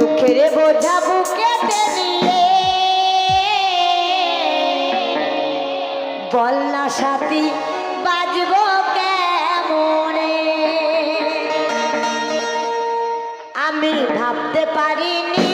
দুঃখের বোঝা বুকে নিয়ে বল না সাথী বাজব কেমনে? আমি ভাবতে পারিনি